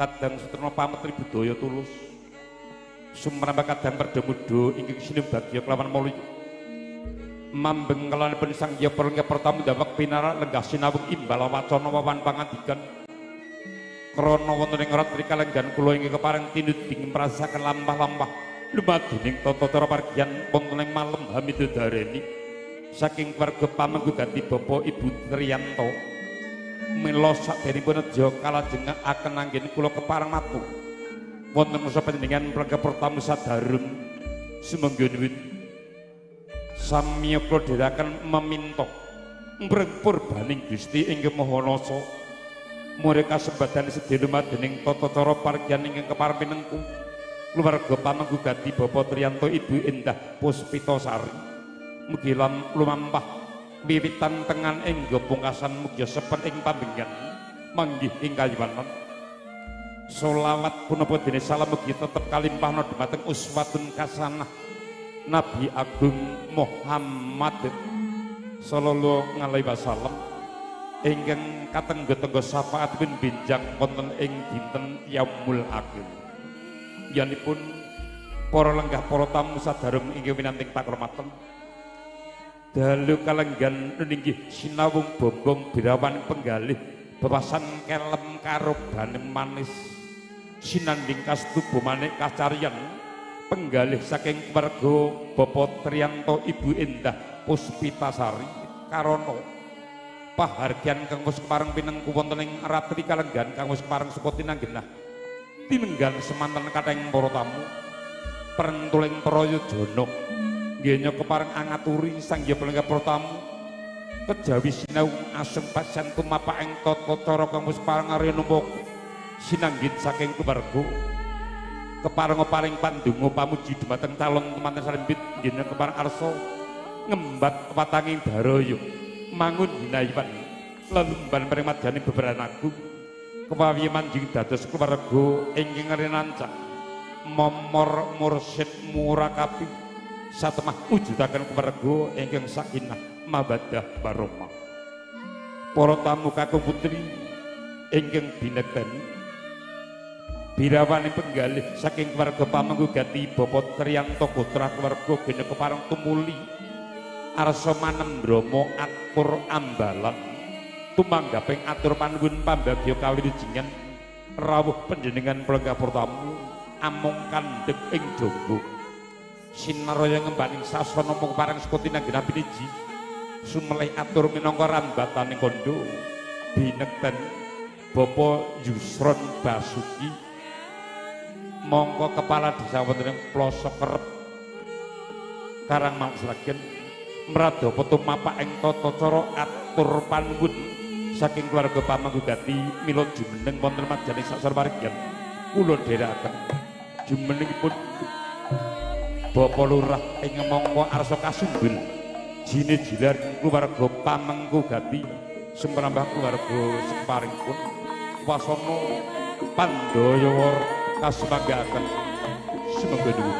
kadang sutrana pametri budaya tulus. Sumrambah kadang perdemudo ingkang sinebagya kelawan mulya mambeng kelanipun sang ya perlengke pertamu damek pinara lenggah sinawung imbal wacana wawan pangandikan. Krana wonten ing ratri kalenggan kula inggih kepareng tinut ing merasaken lampah-lampah. Lumaduning tata cara pargian wonten ing malem hamidodareni. Saking keluarga pamenggu ganti Bapak Ibu Triyanto mila sakderipun nedya kalajeng akan anggen kula kepareng matur wonten masa panjenengan prangga pertamu sadarun sumangga nuwun. Samya kula dherekaken meminta mrempur baning Gusti inggih Maha Nasa murid kasembadan sedaya madening tata cara pargian ingkang keparminengku keluarga pamenggu gati Bapak Triyanto Ibu Endah Puspita Sari. Mugi lan lumampah wiwitan tengan ing pungkasan mugi sepen ing pambinggan manggih ing kayuwanan Solawat punapa dene salam mugi tetep kalimpahna dhumateng uswatun kasanah Nabi Agung Muhammad sallallahu alaihi wasallam ingkang katenggo-tenggo syafaatipun benjang wonten ing dinten Yaumul Akhir. Yanipun para lenggah para tamu sadarum inggih winanting pakramaten. Dalu kalenggan ninggih sinawung bombong birawan penggalih bebasan kelem karo manis. Sinanding kastubo manik kacarian penggalih saking keluarga Bapak Triyanto Ibu Endah Puspitasari karono. Pahargyan kang kepareng pinengku wonten ing ratri kalenggan kang kepareng suka tinanggenah tinenggan semanten kathahing para tamu. Perentuling prayojana Genya keparang angaturi sang ya pelengga pertamu kejawi sinau asem pasan kumapa eng tot kotoro kamus parang arenumok sinanggit saking kebargo keparang paring pandungo pamuji dumateng calon temanten salimbit genya keparang arso ngembat watangin daroyo ya. mangun hinayuan lelumban paring madyaning beberan agung. Kepawiye manjing dados keluarga ingkang renancang momor mursid murakapi. Satemah wujudaken keluarga ingkang sakinah mabadah baroma para tamu kakung putri ingkang binekten Birawani penggalih saking keluarga pamenggu gati Bapak Triyanto Putra keluarga gene keparang tumuli arsa manem bromo atur ambalan tumanggaping atur panuwun pambagya kawilujengan rawuh panjenengan pelengkap tamu among kandhek ing jonggo sinaraya ngembaning sasana mung parang skutina genabiniji sumelih atur minangka rambataning kondo binekten Bapak Yusron Basuki. Mongko kepala desa wonten ing plosok kerep Karang Mangslagen mradhapa tumapak ing tata cara atur panuwun. Saking keluarga pamanggugati mila jumeneng wonten majaning sasar parigyan kula dherekaken jumenengipun Bapak Lurah ing mangka arsa kasumbul jine jilar keluarga pamanggugati semrambah keluarga separingipun wasana Pandaya kasebanggakan semoga dulu